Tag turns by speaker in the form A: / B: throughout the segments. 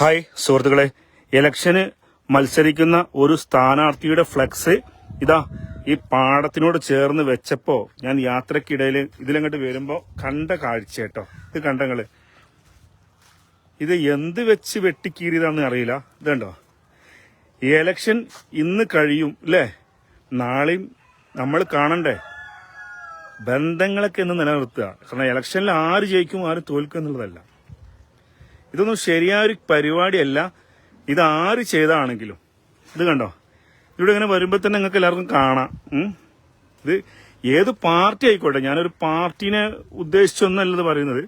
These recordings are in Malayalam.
A: ഹായ് സുഹൃത്തുക്കളെ. ഇലക്ഷന് മത്സരിക്കുന്ന ഒരു സ്ഥാനാർത്ഥിയുടെ ഫ്ലെക്സ് ഇതാ ഈ പാടത്തിനോട് ചേർന്ന് വെച്ചപ്പോ ഞാൻ യാത്രക്കിടയിൽ ഇതിലങ്ങോട്ട് വരുമ്പോ കണ്ട കാഴ്ച കേട്ടോ. ഇത് കണ്ടങ്ങൾ. ഇത് എന്ത് വെച്ച് വെട്ടിക്കീറിയതാണെന്ന് അറിയില്ല. ഇതുണ്ടോ ഇലക്ഷൻ ഇന്ന് കഴിയും അല്ലേ നാളെയും നമ്മൾ കാണണ്ടേ? ബന്ധങ്ങളൊക്കെ ഇന്ന് നിലനിർത്തുക. കാരണം ഇലക്ഷനിൽ ആര് ജയിക്കും ആര് തോൽക്കും എന്നുള്ളതല്ല. ഇതൊന്നും ശരിയായ ഒരു പരിപാടിയല്ല. ഇത് ആര് ചെയ്താണെങ്കിലും. ഇത് കണ്ടോ? ഇവിടെ ഇങ്ങനെ വരുമ്പോൾ തന്നെ നിങ്ങൾക്ക് എല്ലാവർക്കും കാണാം. ഇത് ഏത് പാർട്ടി ആയിക്കോട്ടെ ഞാനൊരു പാർട്ടിനെ ഉദ്ദേശിച്ചൊന്നല്ല ഇത് പറയുന്നത്.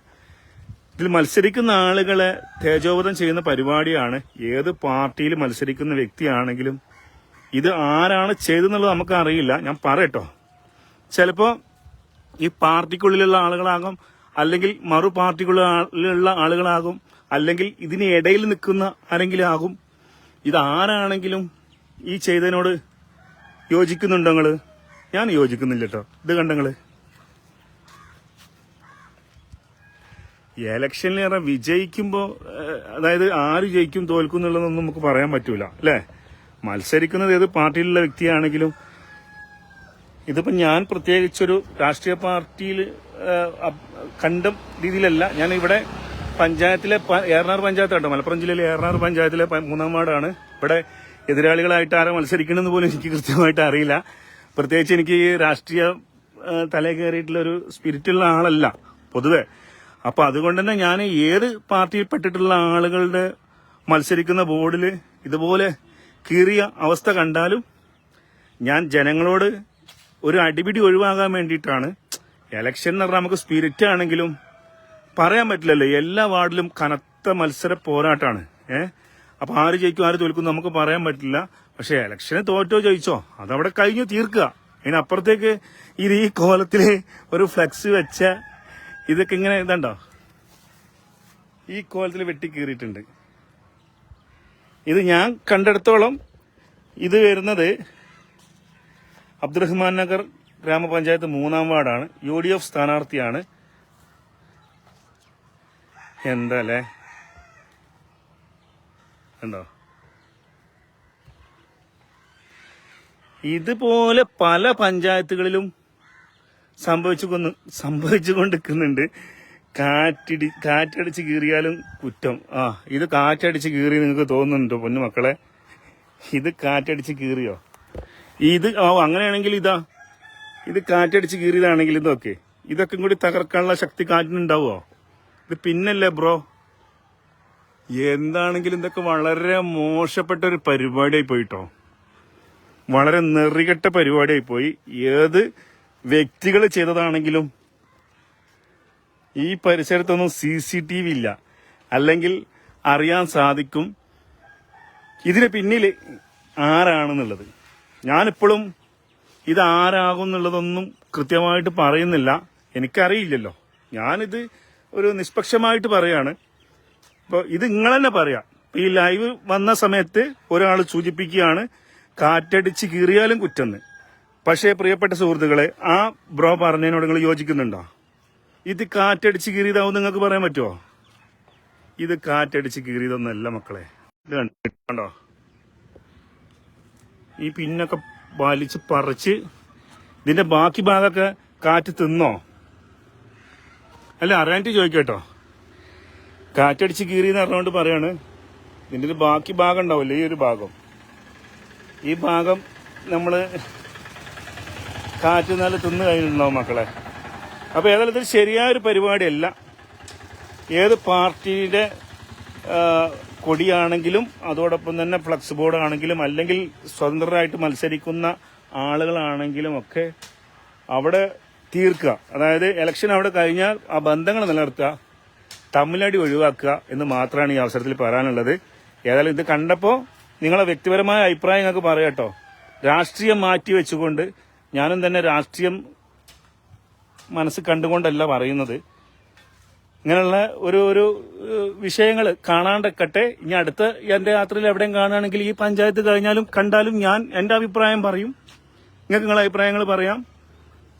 A: ഇതിൽ മത്സരിക്കുന്ന ആളുകളെ തേജോവധം ചെയ്യുന്ന പരിപാടിയാണ്. ഏത് പാർട്ടിയിൽ മത്സരിക്കുന്ന വ്യക്തിയാണെങ്കിലും ഇത് ആരാണ് ചെയ്തെന്നുള്ളത് നമുക്ക് അറിയില്ല ഞാൻ പറയട്ടോ. ചിലപ്പോൾ ഈ പാർട്ടിക്കുള്ളിലുള്ള ആളുകളാകും അല്ലെങ്കിൽ മറു പാർട്ടിക്കുള്ള ആളുകളാകും അല്ലെങ്കിൽ ഇതിന് ഇടയിൽ നിൽക്കുന്ന ആരെങ്കിലും ആകും? ഇതാരാണെങ്കിലും ഈ ചെയ്തതിനോട് യോജിക്കുന്നുണ്ടോ നിങ്ങൾ? ഞാൻ യോജിക്കുന്നില്ല കേട്ടോ. ഇത് കണ്ടങ്ങൾ പറഞ്ഞാൽ വിജയിക്കുമ്പോൾ അതായത് ആര് ജയിക്കും തോൽക്കും എന്നുള്ളതൊന്നും നമുക്ക് പറയാൻ പറ്റൂല അല്ലേ? മത്സരിക്കുന്നത് ഏത് പാർട്ടിയിലുള്ള വ്യക്തിയാണെങ്കിലും ഇതിപ്പോ ഞാൻ പ്രത്യേകിച്ചൊരു രാഷ്ട്രീയ പാർട്ടിയിൽ കണ്ട രീതിയിലല്ല. ഞാൻ ഇവിടെ പഞ്ചായത്തിലെ ഏറനാർ പഞ്ചായത്ത് കേട്ടോ മലപ്പുറം ജില്ലയിലെ ഏറനാർ പഞ്ചായത്തിലെ മൂന്നാം വാർഡാണ്. ഇവിടെ എതിരാളികളായിട്ട് ആരെ മത്സരിക്കണമെന്ന് പോലും എനിക്ക് കൃത്യമായിട്ട് അറിയില്ല. പ്രത്യേകിച്ച് എനിക്ക് രാഷ്ട്രീയ തലേ കയറിയിട്ടുള്ള ഒരു സ്പിരിറ്റുള്ള ആളല്ല പൊതുവെ. അപ്പൊ അതുകൊണ്ട് തന്നെ ഞാൻ ഏത് പാർട്ടിയിൽപ്പെട്ടിട്ടുള്ള ആളുകളുടെ മത്സരിക്കുന്ന ബോർഡിൽ ഇതുപോലെ കീറിയ അവസ്ഥ കണ്ടാലും ഞാൻ ജനങ്ങളോട് ഒരു അടിപിടി ഒഴിവാകാൻ വേണ്ടിയിട്ടാണ്. എലക്ഷൻ എന്ന് പറഞ്ഞാൽ നമുക്ക് സ്പിരിറ്റ് ആണെങ്കിലും പറയാൻ പറ്റില്ലല്ലോ. എല്ലാ വാർഡിലും കനത്ത മത്സര പോരാട്ടാണ്. ഏഹ് അപ്പൊ ആര് ജയിക്കും ആര് തോൽക്കും നമുക്ക് പറയാൻ പറ്റില്ല. പക്ഷെ ഇലക്ഷന് തോറ്റോ ജയിച്ചോ അതവിടെ കഴിഞ്ഞു തീർക്കുക. ഇതിനപ്പുറത്തേക്ക് ഇത് ഈ കോലത്തിൽ ഒരു ഫ്ലെക്സ് വെച്ച ഇതൊക്കെ ഇങ്ങനെ ഇതുണ്ടോ? ഈ കോലത്തിൽ വെട്ടി കീറിയിട്ടുണ്ട് ഇത് ഞാൻ കണ്ടെടുത്തോളം ഇത് വരുന്നത് അബ്ദുറഹ്മാൻ നഗർ ഗ്രാമപഞ്ചായത്ത് മൂന്നാം വാർഡാണ്. യു ഡി എഫ് സ്ഥാനാർത്ഥിയാണ്. എന്താ അല്ലേ ഉണ്ടോ ഇതുപോലെ പല പഞ്ചായത്തുകളിലും സംഭവിച്ചു കൊന്ന് സംഭവിച്ചു കൊണ്ടിരിക്കുന്നുണ്ട് കാറ്റിടി കാറ്റടിച്ച് കീറിയാലും കുറ്റം. ആ ഇത് കാറ്റടിച്ച് കീറി നിങ്ങൾക്ക് തോന്നുന്നുണ്ടോ പൊന്നു മക്കളെ? ഇത് കാറ്റടിച്ച് കീറിയോ? ഇത് ആ അങ്ങനെയാണെങ്കിൽ ഇതാ. ഇത് കാറ്റടിച്ച് കീറിയതാണെങ്കിൽ ഇതൊക്കെ. ഇതൊക്കെ കൂടി തകർക്കാനുള്ള ശക്തി കാറ്റിനുണ്ടാവുമോ ഇത് പിന്നല്ലേ ബ്രോ? എന്താണെങ്കിലും ഇതൊക്കെ വളരെ മോശപ്പെട്ട ഒരു പരിപാടിയായി പോയിട്ടോ. വളരെ നെറികെട്ട പരിപാടിയായി പോയി. ഏത് വ്യക്തികൾ ചെയ്തതാണെങ്കിലും ഈ പരിസരത്തൊന്നും സി സി ടി വി ഇല്ല. അല്ലെങ്കിൽ അറിയാൻ സാധിക്കും. ഇതിന് പിന്നിൽ ആരാണെന്നുള്ളത്. ഞാനിപ്പോഴും ഇത് ആരാകും എന്നുള്ളതൊന്നും കൃത്യമായിട്ട് പറയുന്നില്ല. എനിക്കറിയില്ലല്ലോ. ഞാനിത് ഒരു നിഷ്പക്ഷമായിട്ട് പറയാണ്. അപ്പോൾ ഇത് നിങ്ങൾ തന്നെ പറയാം ഈ ലൈവ് വന്ന സമയത്ത് ഒരാൾ സൂചിപ്പിക്കുകയാണ് കാറ്റടിച്ച് കീറിയാലും കുറ്റെന്ന്. പക്ഷേ പ്രിയപ്പെട്ട സുഹൃത്തുക്കളെ ആ ബ്രോ പറഞ്ഞതിനോട് നിങ്ങൾ യോജിക്കുന്നുണ്ടോ? ഇത് കാറ്റടിച്ച് കീറിയതാവും നിങ്ങൾക്ക് പറയാൻ പറ്റുമോ ഇത് കാറ്റടിച്ച് കീറിയതൊന്നല്ല മക്കളെ. ഇത് കണ്ടോ ഈ പിന്നൊക്കെ വലിച്ച് പറിച്ച് ഇതിന്റെ ബാക്കി ഭാഗമൊക്കെ കാറ്റ് തിന്നോ? അല്ല അറിയാനിട്ട് ചോദിക്കട്ടോ. കാറ്റടിച്ച് കീറിയെന്ന് പറഞ്ഞുകൊണ്ട് പറയാണ്. ഇതിന്റെ ഒരു ബാക്കി ഭാഗം ഉണ്ടാവില്ലേ ഈ ഒരു ഭാഗം? ഈ ഭാഗം നമ്മൾ കാറ്റ് നല്ല തിന്ന് കഴിഞ്ഞിട്ടുണ്ടാവും മക്കളെ. അപ്പോൾ ഏതായാലും ഇത് ശരിയായൊരു പരിപാടിയല്ല. ഏത് പാർട്ടിയുടെ കൊടിയാണെങ്കിലും അതോടൊപ്പം തന്നെ ഫ്ലക്സ് ബോർഡ് ആണെങ്കിലും അല്ലെങ്കിൽ സ്വതന്ത്രരായിട്ട് മത്സരിക്കുന്ന ആളുകളാണെങ്കിലും ഒക്കെ അവിടെ തീർക്കുക. അതായത് ഇലക്ഷൻ അവിടെ കഴിഞ്ഞാൽ ആ ബന്ധങ്ങൾ നിലനിർത്തുക തമ്മിലടി ഒഴിവാക്കുക എന്ന് മാത്രമാണ് ഈ അവസരത്തിൽ പറയാനുള്ളത്. ഏതായാലും ഇത് കണ്ടപ്പോൾ നിങ്ങളെ വ്യക്തിപരമായ അഭിപ്രായം ഞങ്ങൾക്ക് പറയാട്ടോ രാഷ്ട്രീയം മാറ്റി വെച്ചുകൊണ്ട് ഞാനും തന്നെ രാഷ്ട്രീയം മനസ്സ് കണ്ടുകൊണ്ടല്ല പറയുന്നത്. ഇങ്ങനെയുള്ള ഒരു ഒരു വിഷയങ്ങൾ കാണാണ്ടക്കട്ടെ. ഇനി അടുത്ത എന്റെ യാത്രയിൽ എവിടെയും കാണുകയാണെങ്കിൽ ഈ പഞ്ചായത്ത് കഴിഞ്ഞാലും കണ്ടാലും ഞാൻ എന്റെ അഭിപ്രായം പറയും. നിങ്ങൾക്ക് നിങ്ങളെ അഭിപ്രായങ്ങൾ പറയാം.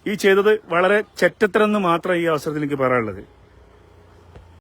A: ഈ ചെയ്തത് വളരെ ചെറ്റത്തരെന്ന് മാത്രം ഈ അവസരത്തിൽ എനിക്ക് പറയാനുള്ളത്.